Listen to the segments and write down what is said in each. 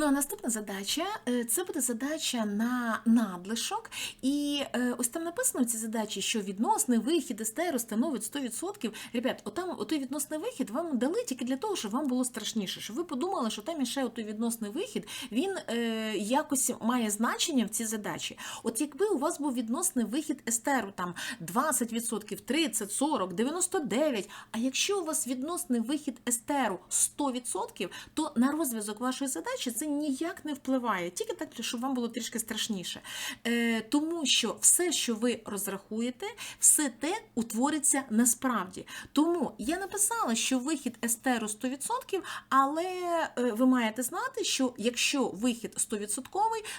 Ну а наступна задача е, це буде задача на надлишок. І е, ось там написано в цій задачі, що відносний вихід естеру становить 100%. Ребят, отам отой відносний вихід вам дали тільки для того, щоб вам було страшніше. Щоб ви подумали, що там іще отой відносний вихід, він е, якось має значення в цій задачі. От якби у вас був відносний вихід естеру, там 20%, 30, 40, 99, а якщо у вас відносний вихід естеру 100%, то на розв'язок вашої задачі це ніяк не впливає, тільки так, щоб вам було трішки страшніше. Е, тому що все, що ви розрахуєте, все те утвориться насправді. Тому я написала, що вихід естеру 100%, але е, ви маєте знати, що якщо вихід 100%,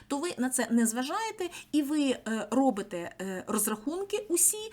то ви на це не зважаєте і ви е, робите е, розрахунки усі,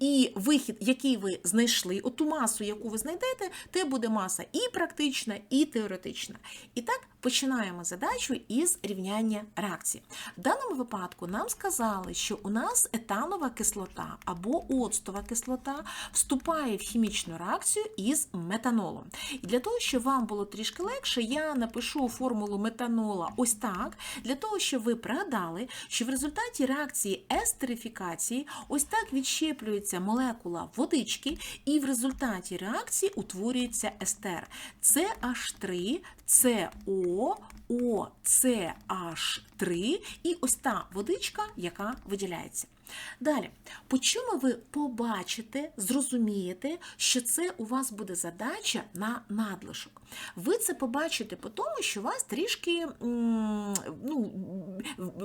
і вихід, який ви знайшли, оту масу, яку ви знайдете, це буде маса і практична, і теоретична. І так починаємо задачу із рівняння реакції. В даному випадку нам сказали, що у нас етанова кислота або оцтова кислота вступає в хімічну реакцію із метанолом. І для того, щоб вам було трішки легше, я напишу формулу метанола ось так, для того, щоб ви пригадали, що в результаті реакції естерифікації ось так відщеплюється молекула водички, і в результаті реакції утворюється естер. CH3, CO, O, CH3 і ось та водичка, яка виділяється. Далі, по чому ви побачите, зрозумієте, що це у вас буде задача на надлишок. Ви це побачите по тому, що у вас трішки ну,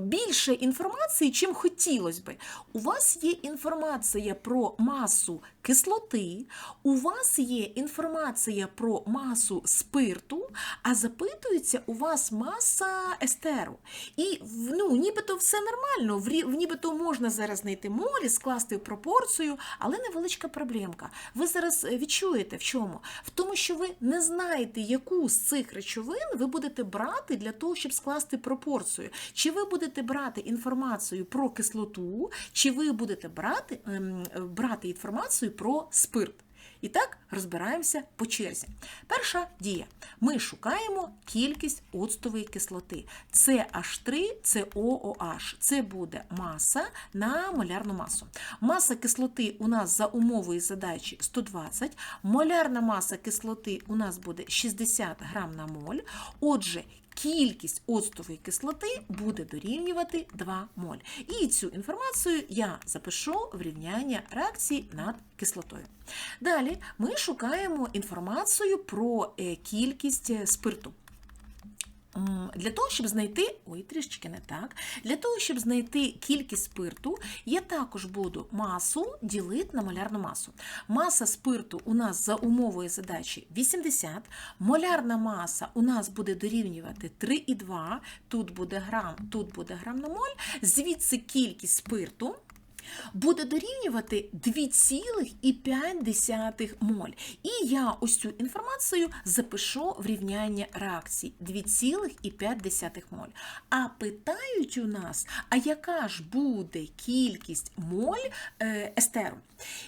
більше інформації, чим хотілося би. У вас є інформація про масу кислоти, у вас є інформація про масу спирту, а запитується у вас маса естеру. І ну, нібито все нормально, в нібито можна зараз знайти молі, скласти в пропорцію, але невеличка проблемка. Ви зараз е, відчуєте в чому? В тому, що ви не знаєте, яку з цих речовин ви будете брати для того, щоб скласти пропорцію. Чи ви будете брати інформацію про кислоту, чи ви будете брати, ем, брати інформацію про спирт. І так розбираємося по черзі. Перша дія. Ми шукаємо кількість оцтової кислоти. CH3, COOH. Це буде маса на молярну масу. Маса кислоти у нас за умовою задачі 120. Молярна маса кислоти у нас буде 60 грам на моль. Отже, кількість оцтової кислоти буде дорівнювати 2 моль. І цю інформацію я запишу в рівняння реакції над кислотою. Далі ми шукаємо інформацію про е, кількість е, спирту. Для того, щоб знайти, ой, трішечки не так. Для того, щоб знайти кількість спирту, я також буду масу ділити на молярну масу. Маса спирту у нас за умовою задачі 80, молярна маса у нас буде дорівнювати 3,2, тут буде грам, тут буде грам на моль, звідси кількість спирту буде дорівнювати 2,5 моль. І я ось цю інформацію запишу в рівняння реакції 2,5 моль. А питають у нас, а яка ж буде кількість моль е, естеру?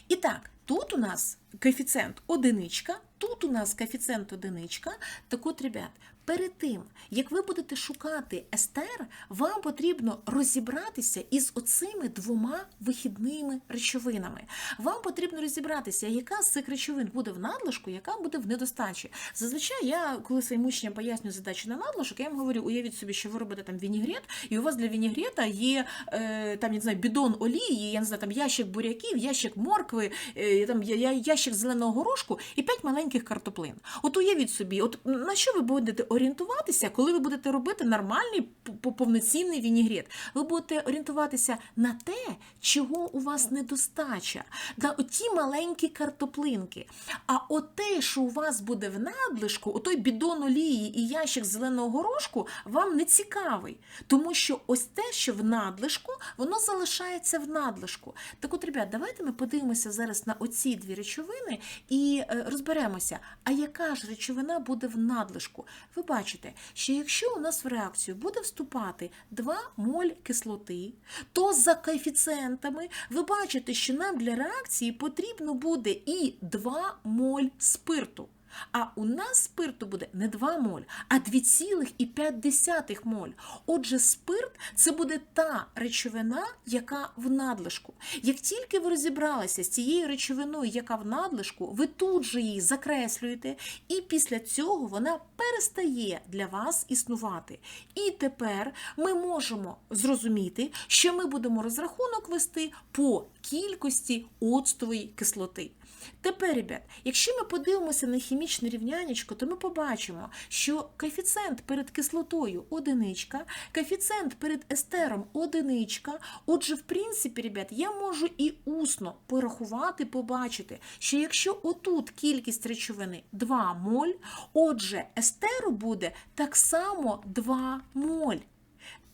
І так, тут у нас коефіцієнт одиничка, тут у нас коефіцієнт одиничка. Так от, ребят, перед тим, як ви будете шукати естер, вам потрібно розібратися із оцими двома вихідними речовинами. Вам потрібно розібратися, яка з цих речовин буде в надлишку, яка буде в недостачі. Зазвичай я, коли своїм учням пояснюю задачу на надлишок, я їм говорю, уявіть собі, що ви робите там вінігрет, і у вас для вінігрета є е, там, я не знаю, бідон олії, я не знаю, там ящик буряків, ящик моркви, е, там ящик зеленого горошку і п'ять маленьких картоплин. От уявіть собі, от на що ви будете орієнтуватися, коли ви будете робити нормальний повноцінний вінігрет? Ви будете орієнтуватися на те, чого у вас недостача, на оті маленькі картоплинки. А от те, що у вас буде в надлишку, отой бідон олії і ящик зеленого горошку, вам не цікавий. Тому що ось те, що в надлишку, воно залишається в надлишку. Так от, ребят, давайте ми подивимося зараз на оці дві речовини і е, розберемося, а яка ж речовина буде в надлишку. Ви бачите, що якщо у нас в реакцію буде вступати 2 моль кислоти, то за коефіцієнтами ви бачите, що нам для реакції потрібно буде і 2 моль спирту. А у нас спирту буде не 2 моль, а 2,5 моль. Отже, спирт це буде та речовина, яка в надлишку. Як тільки ви розібралися з цією речовиною, яка в надлишку, ви тут же її закреслюєте, і після цього вона перестає для вас існувати. І тепер ми можемо зрозуміти, що ми будемо розрахунок вести по кількості оцтової кислоти. Тепер, ребят, якщо ми подивимося на хімічне рівнянечко, то ми побачимо, що коефіцієнт перед кислотою одиничка, коефіцієнт перед естером одиничка. Отже, в принципі, ребят, я можу і усно порахувати, побачити, що якщо отут кількість речовини 2 моль, отже, естеру буде так само 2 моль.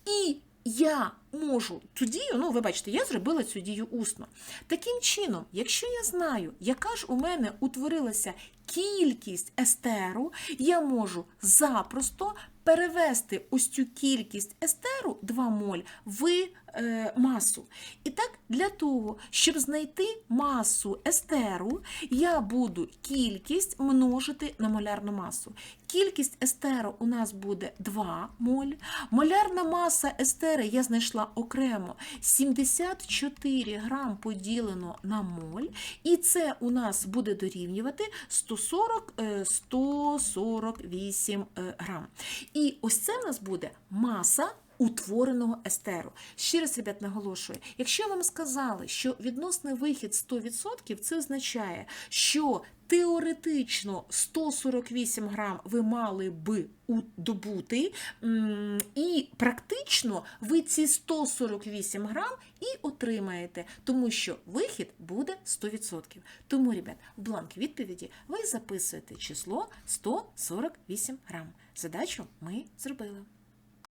І я можу цю дію, ну, ви бачите, я зробила цю дію усно. Таким чином, якщо я знаю, яка ж у мене утворилася кількість естеру, я можу запросто перевести ось цю кількість естеру 2 моль в масу. І так, для того, щоб знайти масу естеру, я буду кількість множити на молярну масу. Кількість естеру у нас буде 2 моль. Молярна маса естери я знайшла окремо 74 грам поділено на моль. І це у нас буде дорівнювати 140, е, 148 е, грам. І ось це в нас буде маса утвореного естеру. Ще раз, ребят, наголошую, якщо вам сказали, що відносний вихід 100%, це означає, що теоретично 148 грам ви мали би добути, і практично ви ці 148 грам і отримаєте, тому що вихід буде 100%. Тому, ребят, в бланк відповіді ви записуєте число 148 грам. Задачу ми зробили.